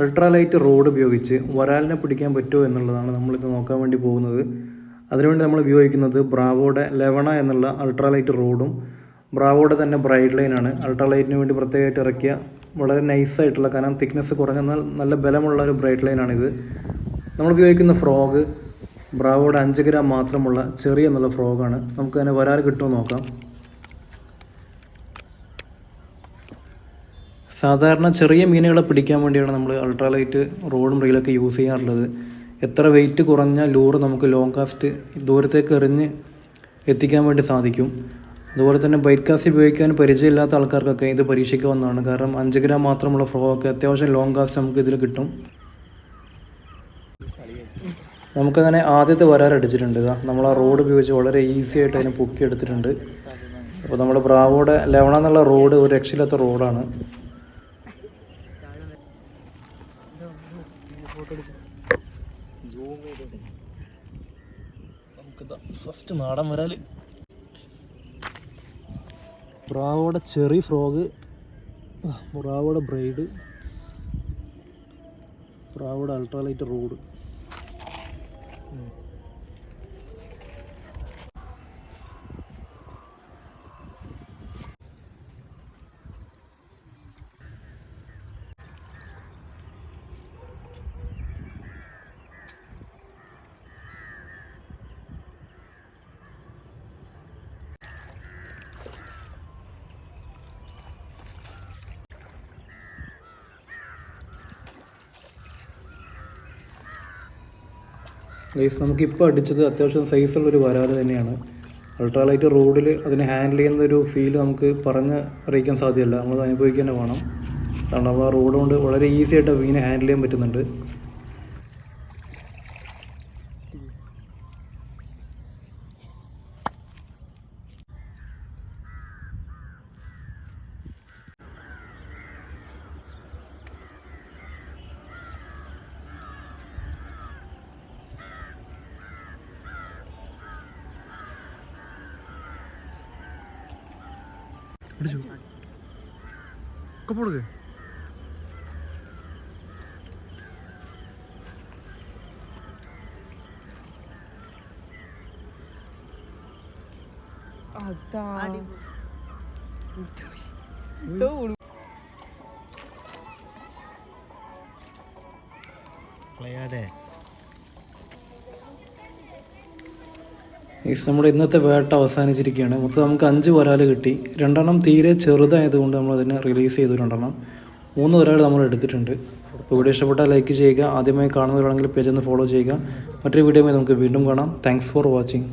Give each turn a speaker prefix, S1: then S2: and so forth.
S1: Ultralight road ഉപയോഗിച്ച് വരാലിനെ പിടിക്കാൻ പറ്റുമോ എന്നുള്ളതാണ് നമ്മളിപ്പോൾ നോക്കാൻ വേണ്ടി പോകുന്നത്. അതിനുവേണ്ടി നമ്മൾ ഉപയോഗിക്കുന്നത് ബ്രാവോയുടെ ലെവണ എന്നുള്ള അൾട്രാലൈറ്റ് റോഡും ബ്രാവോയുടെ തന്നെ ബ്രൈഡ് ലൈനാണ് അൾട്രാലൈറ്റിന് വേണ്ടി പ്രത്യേകമായിട്ട് ഇറക്കിയ വളരെ നൈസായിട്ടുള്ള കാരണം തിക്നെസ് കുറഞ്ഞ നല്ല ബലമുള്ള ഒരു ബ്രൈഡ് ലൈനാണിത് നമ്മൾ ഉപയോഗിക്കുന്ന ഫ്രോഗ് ബ്രാവോയുടെ അഞ്ച് ഗ്രാം മാത്രമുള്ള ചെറിയ എന്നുള്ള ഫ്രോഗാണ്. നമുക്കതിനെ വരാൽ കിട്ടുമോ നോക്കാം. സാധാരണ ചെറിയ മീനുകളെ പിടിക്കാൻ വേണ്ടിയാണ് നമ്മൾ അൾട്രാലൈറ്റ് റോഡും റീലൊക്കെ യൂസ് ചെയ്യാറുള്ളത്. എത്ര വെയിറ്റ് കുറഞ്ഞ ലൂറ് നമുക്ക് ലോങ് കാസ്റ്റ് ദൂരത്തേക്ക് എറിഞ്ഞ് എത്തിക്കാൻ വേണ്ടി സാധിക്കും. അതുപോലെ തന്നെ ബൈറ്റ് കാസ്റ്റ് ഉപയോഗിക്കാൻ പരിചയമില്ലാത്ത ആൾക്കാർക്കൊക്കെ ഇത് പരീക്ഷിക്കാവുന്നതാണ് കാരണം അഞ്ച് ഗ്രാം മാത്രമുള്ള ഫ്രോ ഒക്കെ അത്യാവശ്യം ലോങ് കാസ്റ്റ് നമുക്ക് ഇതിൽ കിട്ടും. നമുക്കങ്ങനെ ആദ്യത്തെ വരാറടിച്ചിട്ടുണ്ട് ഇതാ നമ്മൾ ആ റോഡ് ഉപയോഗിച്ച് വളരെ ഈസി ആയിട്ട് അതിനെ പൊക്കി എടുത്തിട്ടുണ്ട് അപ്പോൾ നമ്മുടെ ബ്രാവോടെ ലെവണ എന്നുള്ള റോഡ് ഒരു രക്ഷയില്ലാത്ത റോഡാണ് ഫസ്റ്റ് നാടൻ വരാൽ. ബ്രാവോടെ ചെറി ഫ്രോഗ് ബ്രാവോടെ ബ്രൈഡ്. ബ്രാവോടെ അൾട്രാലൈറ്റ് റോഡ് ഗൈസ് നമുക്കിപ്പോൾ അടിച്ചത് അത്യാവശ്യം സൈസുള്ള ഒരു വരാൽ തന്നെയാണ്. അൾട്രാലൈറ്റ് റോഡിൽ അതിനെ ഹാൻഡിൽ ചെയ്യുന്ന ഒരു ഫീൽ നമുക്ക് പറഞ്ഞ് അറിയിക്കാൻ സാധ്യമല്ല. നമ്മളത് അനുഭവിക്കാൻ വേണം. കാരണം ആ റോഡ് കൊണ്ട് വളരെ ഈസി ആയിട്ട് മീനെ ഹാൻഡിൽ ചെയ്യാൻ പറ്റുന്നുണ്ട്.
S2: പിടിച്ചു. കപ്പോടുക്ക്
S3: അതാ.
S2: കളയാതെ.
S1: ഗൈസ് നമ്മുടെ ഇന്നത്തെ വേട്ട അവസാനിച്ചിരിക്കുകയാണ്. മൊത്തം നമുക്ക് അഞ്ച് വരാൽ കിട്ടി. രണ്ടെണ്ണം തീരെ ചെറുതായതുകൊണ്ട് നമ്മൾ അതിനെ റിലീസ് ചെയ്തു രണ്ടെണ്ണം. മൂന്ന് വരാൽ നമ്മൾ എടുത്തിട്ടുണ്ട്. അപ്പോൾ വീഡിയോ ഇഷ്ടപ്പെട്ടാൽ ലൈക്ക് ചെയ്യുക. ആദ്യമായി കാണുന്നവരാണെങ്കിൽ പേജ് ഒന്ന് ഫോളോ ചെയ്യുക. മറ്റൊരു വീഡിയോയുമായി നമുക്ക് വീണ്ടും കാണാം. Thanks for watching